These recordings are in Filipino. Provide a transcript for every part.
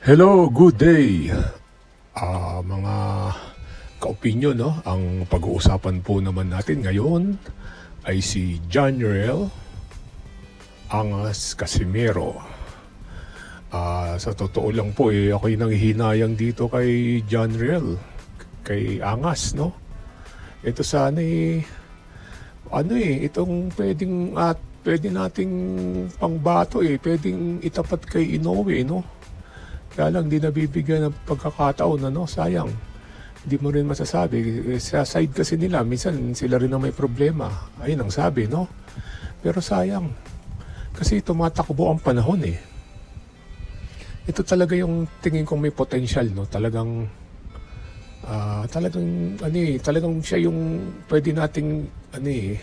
Hello, good day. Ah, mga kaopinyon, no? Ang pag-uusapan po naman natin ngayon ay si John Angas Casimiro. Ah, sa totoo lang po, eh, ako'y nanghihinayang dito kay John kay Angas, no? Ito sana eh, ano eh, itong pwedeng at pwede nating pangbato eh, pwedeng itapat kay Inoue, no? Kaya lang, di nabibigyan ng pagkakataon, ano? Sayang. Hindi mo rin masasabi. Sa side kasi nila, minsan sila rin ang may problema. Ayun ang sabi, no? Pero sayang. Kasi tumatakbo ang panahon, eh. Ito talaga yung tingin kong may potential, no? Talagang, ah, talagang, ano eh, talagang siya yung pwede nating, ano eh,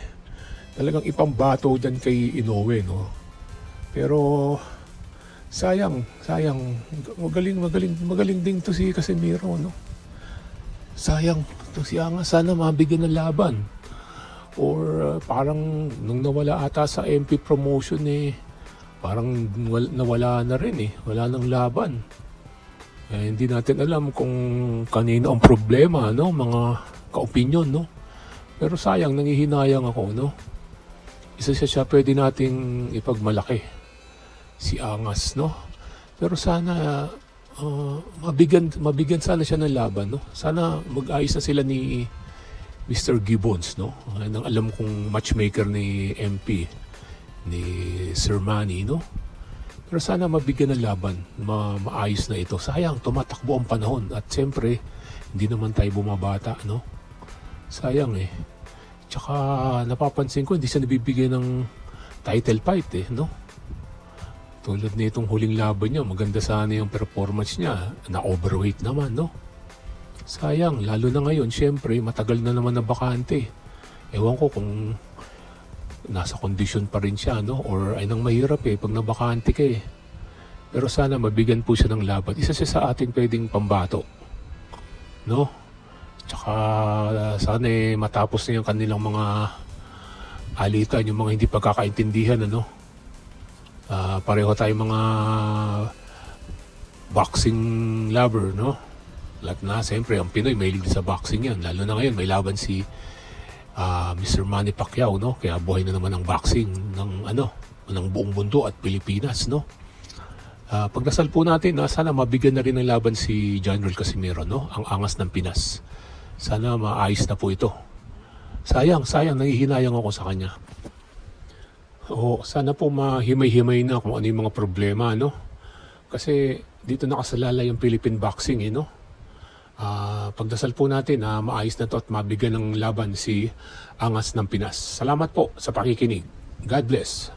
talagang ipambato dyan kay Inoue, no? Pero, sayang, sayang. Magaling, magaling, magaling din to si Casemiro, no? Sayang, to si Anga, sana mabigyan ng laban. Or uh, parang nung nawala ata sa MP promotion eh, parang wal- nawala na rin eh. Wala nang laban. Eh, hindi natin alam kung kanino ang problema, no? Mga ka-opinion, no? Pero sayang, nangihinayang ako, no? Isa siya siya pwede nating ipagmalaki si Angas, no? Pero sana uh, mabigyan mabigyan sana siya ng laban, no? Sana mag-ayos na sila ni Mr. Gibbons, no? Yan ang alam kong matchmaker ni MP ni Sir Manny, no? Pero sana mabigyan ng laban, ma maayos na ito. Sayang, tumatakbo ang panahon at siyempre hindi naman tayo bumabata, no? Sayang eh. Tsaka napapansin ko hindi siya nabibigyan ng title fight eh, no? Tulad nitong huling laban niya, maganda sana yung performance niya. Na-overweight naman, no? Sayang, lalo na ngayon, syempre, matagal na naman na bakante. Ewan ko kung nasa kondisyon pa rin siya, no? Or ay nang mahirap eh, pag nabakante ka eh. Pero sana mabigyan po siya ng laban. Isa siya sa ating pwedeng pambato. No? Tsaka sana eh, matapos na yung kanilang mga alitan, yung mga hindi pagkakaintindihan, ano? Ah, pareho tayong mga boxing lover, no? Lahat na, siyempre, ang Pinoy may sa boxing yan. Lalo na ngayon, may laban si ah, Mr. Manny Pacquiao, no? Kaya buhay na naman ang boxing ng, ano, ng buong mundo at Pilipinas, no? Ah, pagdasal po natin, na sana mabigyan na rin ng laban si General Casimiro, no? Ang angas ng Pinas. Sana maayos na po ito. Sayang, sayang, nangihinayang ako sa kanya. Oo, sana po mahimay-himay na kung ano yung mga problema, no? Kasi dito nakasalala yung Philippine boxing, eh, no? Ah, pagdasal po natin na maayos na to at mabigyan ng laban si Angas ng Pinas. Salamat po sa pakikinig. God bless.